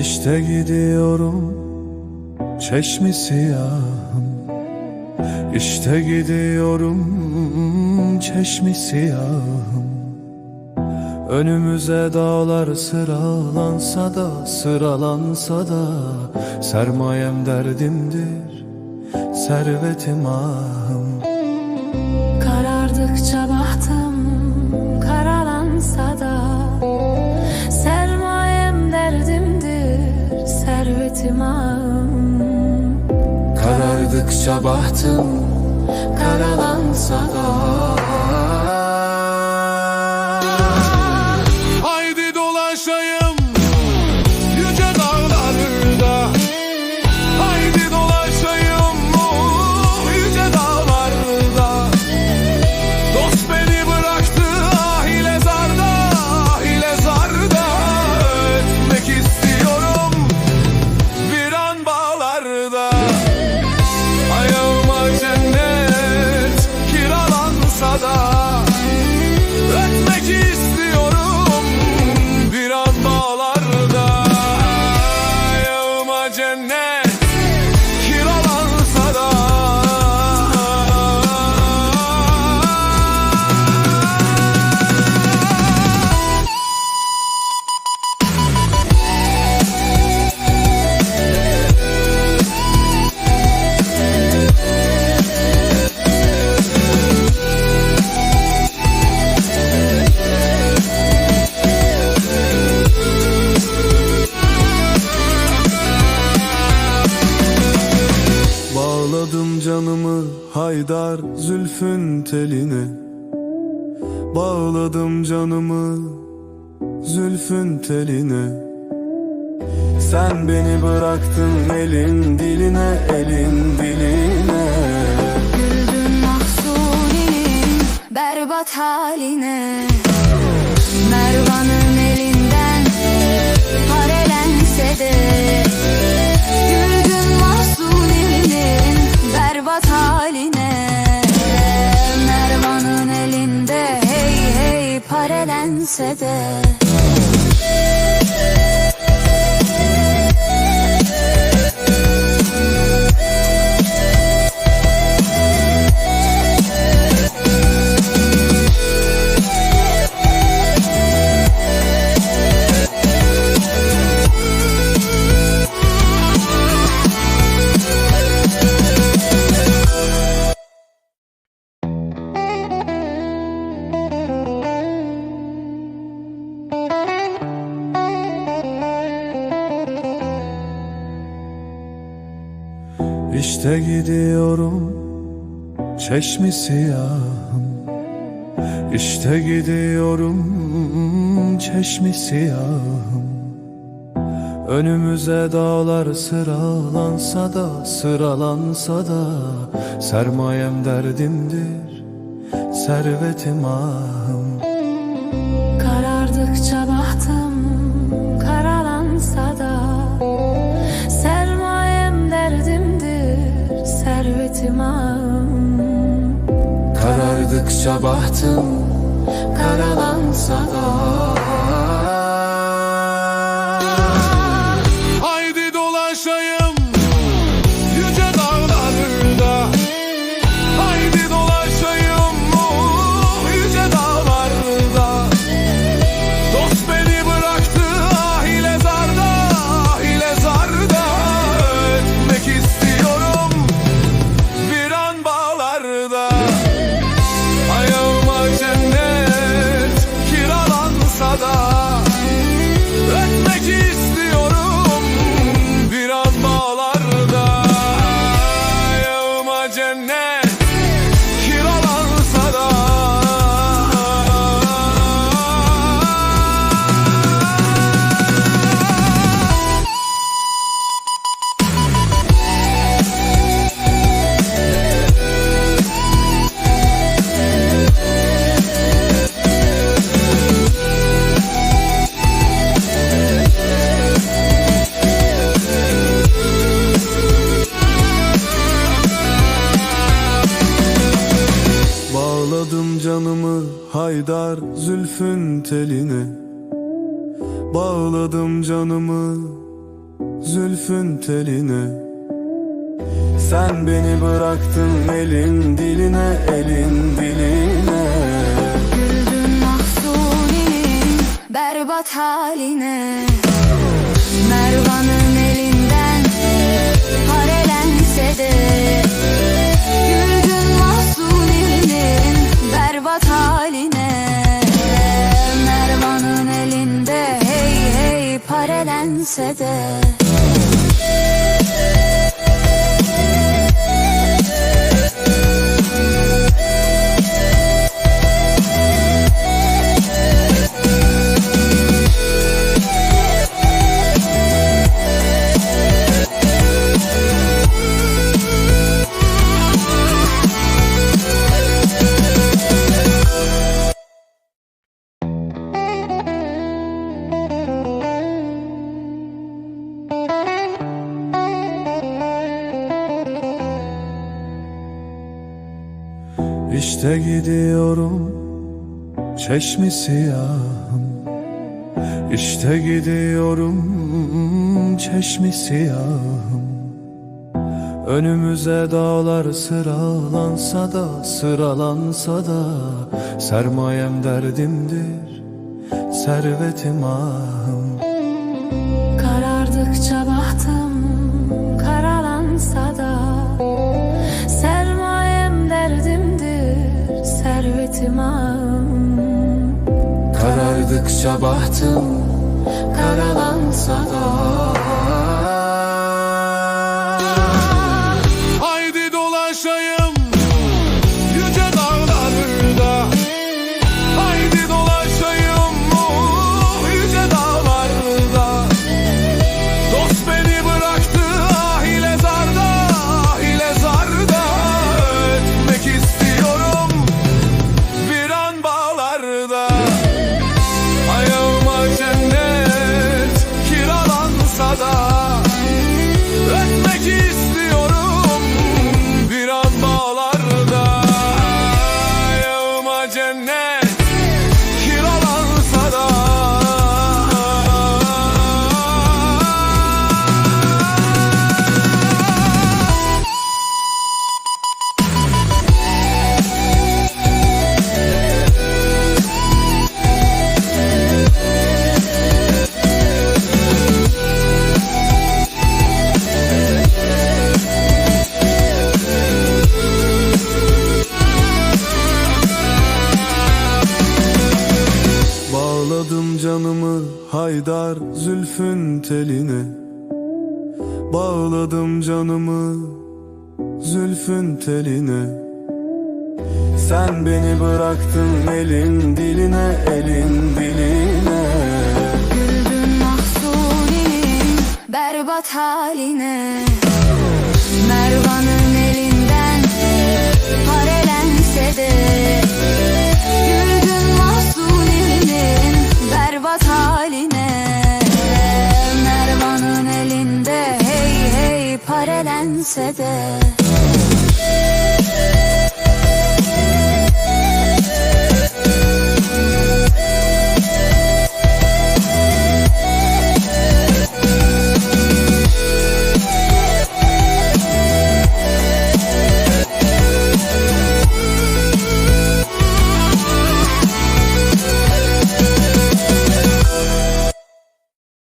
İşte gidiyorum çeşmi siyahım. İşte gidiyorum çeşmi siyahım. Önümüze dağlar sıralansa da sıralansa da Sermayem derdimdir servetim ahım Karardıkça bahtım karalansa da canımı Haydar zülfün teline. Bağladım canımı zülfün teline. Sen beni bıraktın elin diline elin diline. Güldün mahzuninin berbat haline parelense de İşte gidiyorum çeşmi siyahım. İşte gidiyorum çeşmi siyahım. Önümüze dağlar sıralansa da sıralansa da Sermayem derdimdir servetim ahım. Karardıkça ağım Karardıkça bahtım karalansa da Bağladım canımı zülfün teline. Sen beni bıraktın elin diline elin diline. Güldün mahzuninin berbat haline İşte gidiyorum çeşmi siyahım. İşte gidiyorum çeşmi siyahım. Önümüze dağlar sıralansa da sıralansa da Sermayem derdimdir servetim ahım Karardıkça bahtım karalansa da Haydar zülfün teline. Bağladım canımı zülfün teline. Sen beni bıraktın elin diline elin diline. Güldün mahzuninin berbat haline. Mervan'ın Parelense de